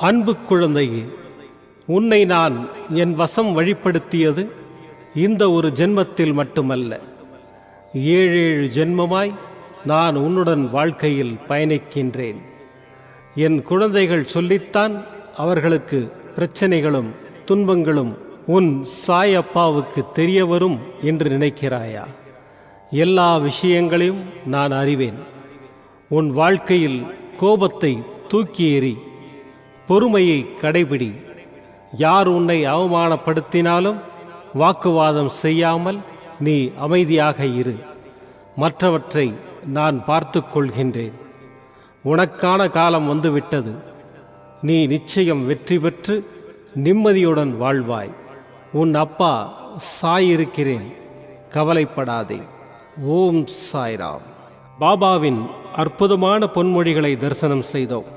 அன்பு குழந்தையே உன்னை நான் என் வசம் வழிப்படுத்தியது இந்த ஒரு ஜென்மத்தில் மட்டுமல்ல. ஏழேழு ஜென்மமாய் நான் உன்னுடன் வாழ்க்கையில் பயணிக்கின்றேன். என் குழந்தைகள் சொல்லித்தான் அவர்களுக்கு பிரச்சனைகளும் துன்பங்களும் உன் சாயப்பாவுக்கு தெரிய வரும் என்று நினைக்கிறாயா? எல்லா விஷயங்களையும் நான் அறிவேன். உன் வாழ்க்கையில் கோபத்தை தூக்கி எறி பொறுமையை கடைபிடி. யார் உன்னை அவமானப்படுத்தினாலும் வாக்குவாதம் செய்யாமல் நீ அமைதியாக இரு. மற்றவற்றை நான் பார்த்து கொள்கின்றேன். உனக்கான காலம் வந்துவிட்டது. நீ நிச்சயம் வெற்றி பெற்று நிம்மதியுடன் வாழ்வாய். உன் அப்பா சாயிருக்கிறேன். கவலைப்படாதே. ஓம் சாய்ராம். பாபாவின் அற்புதமான பொன்மொழிகளை தரிசனம் செய்தோம்.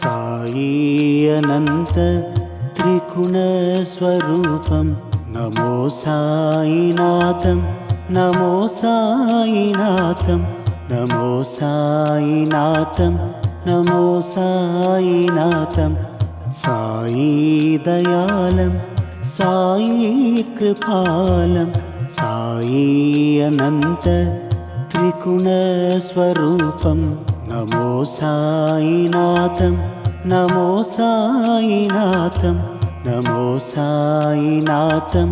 साई अनन्त त्रिगुणस्वरूपं नमो साईनाथं नमो साईनाथं नमो साईनाथं नमो साईनाथं साई दयालं साई कृपालं साई अनन्त त्रिगुणस्वरूपम् നമോ സായിനാഥം നമോ സായിനാഥം നമോ സായിനാഥം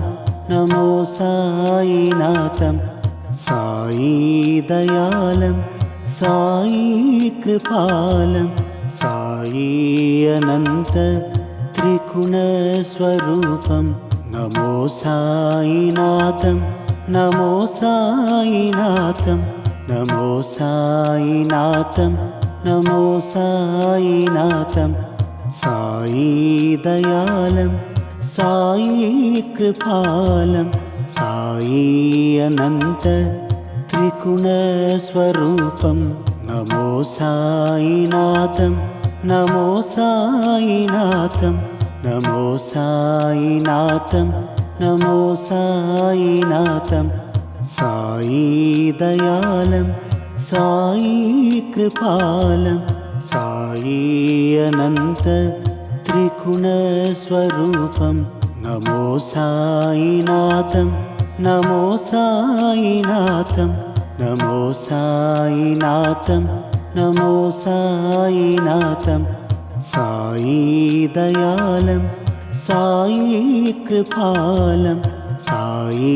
നമോ സായിനാഥം. സായി ദയാലം സായി കൃപാലം സായി അനന്ത त्रिगुणस्वरूपं നമോ साईनाथं നമോ साईनाथं నమో సాయినాథం నమో సాయినాథం. సాయి దయాళం సాయి కృపాలం. సాయి అనంత త్రిగుణస్వరూపం నమో సాయినాథం నమో సాయినాథం. నమో సాయినాథం నమో సాయినాథం. സായി ദയാലം സായി കൃപാലം സായി അനന്ത त्रिगुणस्वरूपं नमो सायिनाथं नमो सायिनाथं नमो सायिनाथं नमो सायिनाथं साई दयालं साई कृपालम् సాయి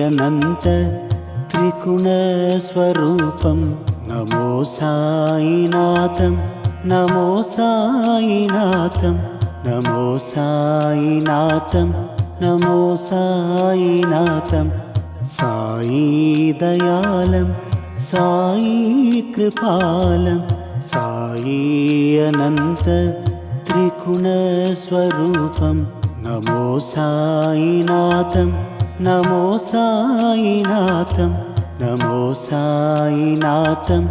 అనంత త్రిగుణస్వరూపం నమో సాయినాథం నమో సాయినాథం నమో సాయినాథం నమో సాయినాథం. సాయి దయాళం సాయి కృపాలం సాయి అనంత త్రిగుణస్వరూపం നമോ സായിനാഥം നമോ സായിനാഥം നമോ സായിനാഥം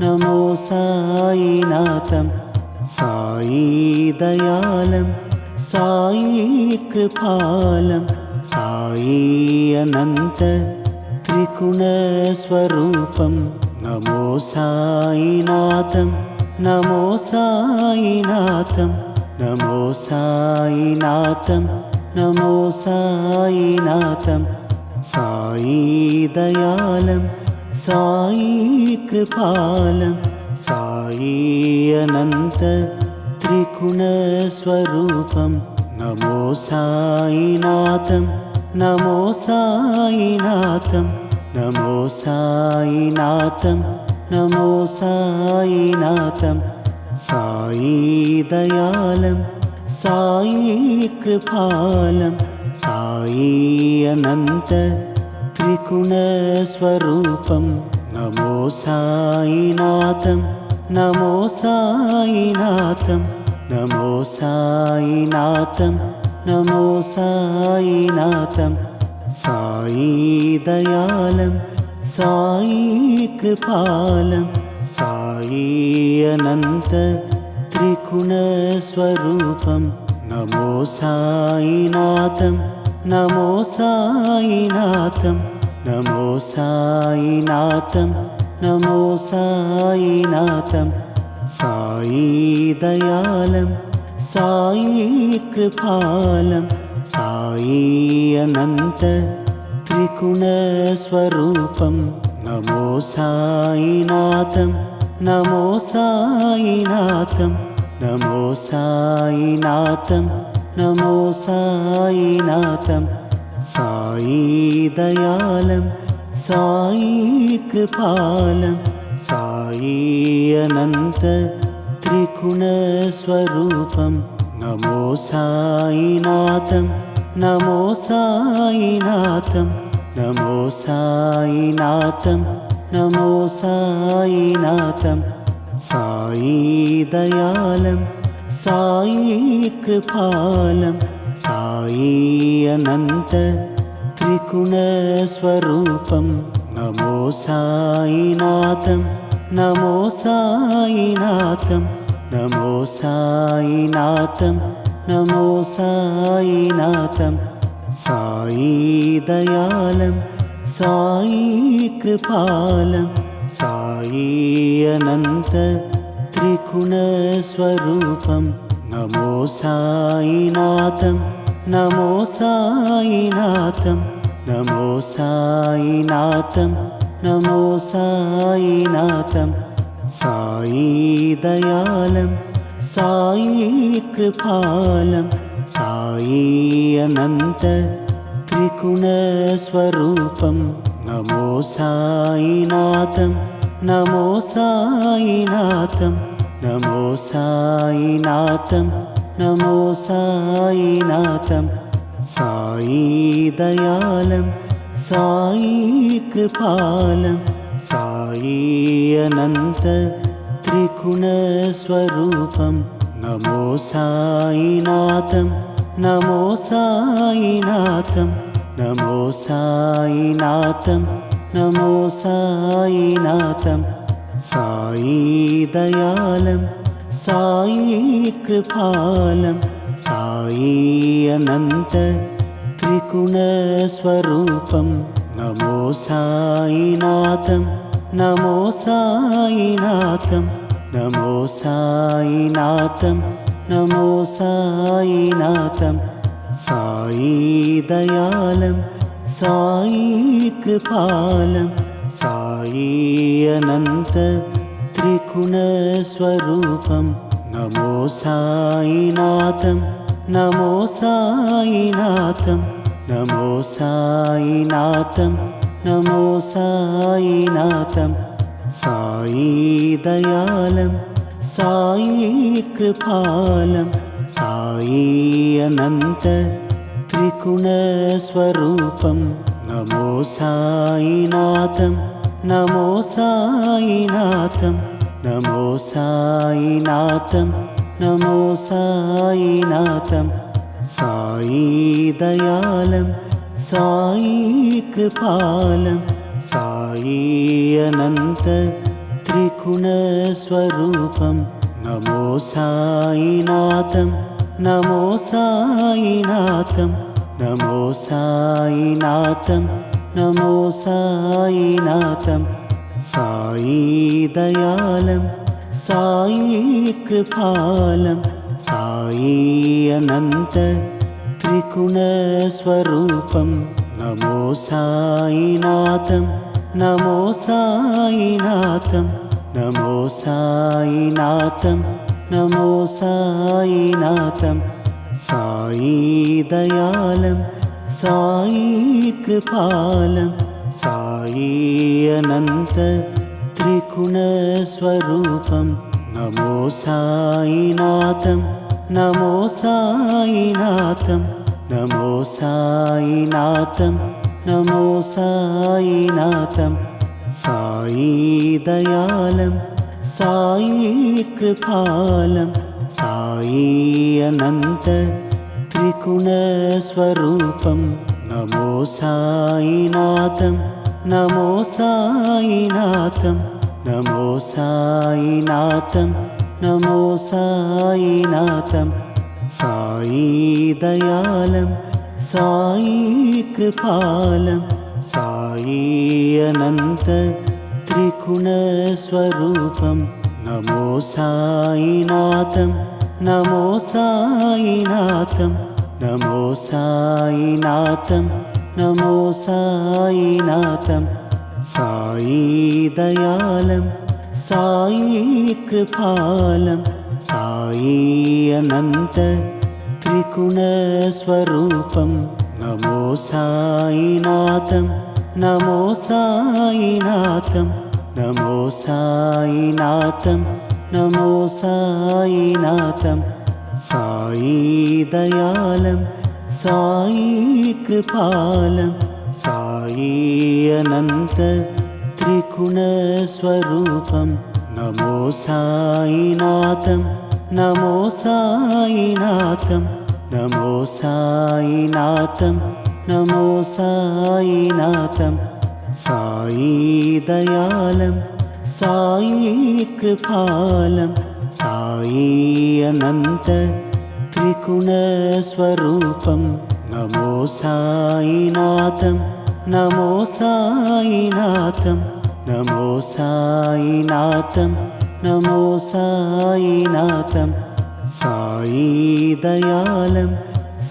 നമോ സായിനാഥം. സായി ദയാലം സായി കൃപാലം സായി അനന്ത त्रिगुणस्वरूपं നമോ साईनाथं നമോ साईनाथम् నమో సాయినాథం నమో సాయినాథం. సాయి దయాళం సాయి కృపాలం. సాయి అనంత త్రిగుణస్వరూపం నమో సాయినాథం నమో సాయినాథం. నమో సాయినాథం నమో సాయినాథం. സായി ദയാലം സായി കൃപാലം സായി അനന്ത त्रिगुणस्वरूपं नमो साईनाथं नमो साईनाथं नमो साईनाथं नमो साईनाथं साई दयालं साई कृपालम् సాయి అనంత త్రిగుణస్వరూపం నమో సాయినాథం నమో సాయినాథం నమో సాయినాథం నమో సాయినాథం సాయి దయాళం సాయి కృపాలం సాయి అనంత త్రిగుణస్వరూపం నమో సాయినాథం నమో సాయినాథం నమో సాయినాథం నమో సాయినాథం. సాయి దయాళం సాయి కృపాలం సాయి అనంత త్రిగుణస్వరూపం నమో సాయినాథం నమో సాయినాథం నమో సాయినాథం. നമോ സായിനാഥം സായി ദയാലം സായി കൃപാലം സായി അനന്ത त्रिगुणस्वरूपं नमो साईनाथं नमो साईनाथं नमो साईनाथं नमो साईनाथं साई दयालं साई कृपालं साई अनन्त त्रिगुणस्वरूपं नमो साईनाथं नमो साईनाथं नमो साईनाथं नमो साईनाथं साई दयालं साई कृपालं साई अनन्त त्रिगुणस्वरूपं नमो साईनाथं नमो साईनाथं नमो साईनाथं नमो साईनाथं साई दयालं साई कृपालं साई अनन्त त्रिगुणस्वरूपं नमो साईनाथं नमो साईनाथं नमो साईनाथं नमो साईनाथं साई दयालं साई कृपालं साई अनन्त त्रिगुणस्वरूपं नमो साईनाथं नमो साईनाथं नमो साईनाथं नमो साईनाथं साई दयालं साई कृपालं साई अनन्त त्रिगुणस्वरूपं नमो साईनाथं नमो साईनाथं नमो साईनाथं नमो साईनाथं साई दयालं साई कृपालं साई अनन्त त्रिगुणस्वरूपं नमो साईनाथं नमो साईनाथं नमो साईनाथं नमो साईनाथं साई दयालं साई कृपालं साई अनन्त त्रिगुणस्वरूपं नमो साईनाथं नमो साईनाथं नमो साईनाथं नमो साईनाथं साई दयालं साई कृपालं साई अनन्त त्रिगुणस्वरूपं नमो साईनाथं नमो साईनाथं नमो साईनाथं नमो साईनाथं साई दयालं साई कृपालं साई अनन्त त्रिगुणस्वरूपं नमो साईनाथं नमो साईनाथं नमो साईनाथं नमो साईनाथं साई दयालं साई कृपालं साई अनन्त त्रिगुणस्वरूपं नमो साईनाथं नमो साईनाथं नमो साईनाथं नमो साईनाथं साई दयालं साई कृपालं साई अनन्त त्रिगुणस्वरूपं नमो साईनाथं नमो साईनाथं नमो साईनाथं नमो साईनाथं साई दयालं साई कृपालं साई अनन्त त्रिगुणस्वरूपं नमो साईनाथं नमो साईनाथं नमो साईनाथं नमो साईनाथं साई दयालं साई कृपालं साई अनन्त त्रिगुणस्वरूपं नमो साईनाथं नमो साईनाथं नमो साईनाथं नमो साईनाथं साई दयालं साई कृपालं साई अनन्त त्रिगुणस्वरूपं नमो साईनाथं नमो साईनाथं नमो साईनाथं नमो साईनाथं സായി ദയാലം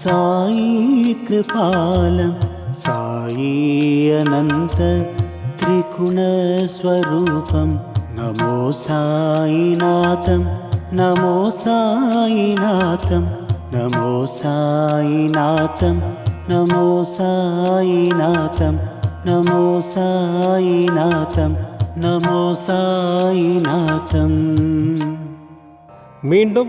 സായി കൃപാലം സായി അനന്ത त्रिगुणस्वरूपं नमो साईनाथं नमो साईनाथं नमो साईनाथं नमो साईनाथं नमो साईनाथं नमो साईनाथं വീണ്ടും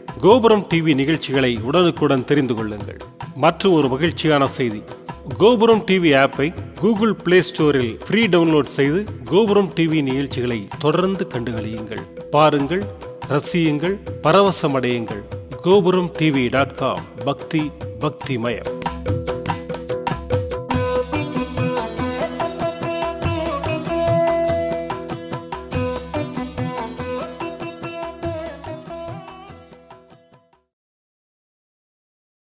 கோபுரம் டிவி நிகழ்ச்சிகளை உடனுக்குடன் தெரிந்து கொள்ளுங்கள். மற்றும் ஒரு மகிழ்ச்சியான செய்தி. கோபுரம் டிவி ஆப்பை கூகுள் பிளே ஸ்டோரில் ஃப்ரீ டவுன்லோட் செய்து கோபுரம் டிவி நிகழ்ச்சிகளை தொடர்ந்து கண்டுகளியுங்கள். பாருங்கள் ரசியுங்கள் பரவசமடையுங்கள். கோபுரம் டிவி டாட் காம் பக்தி பக்திமயம்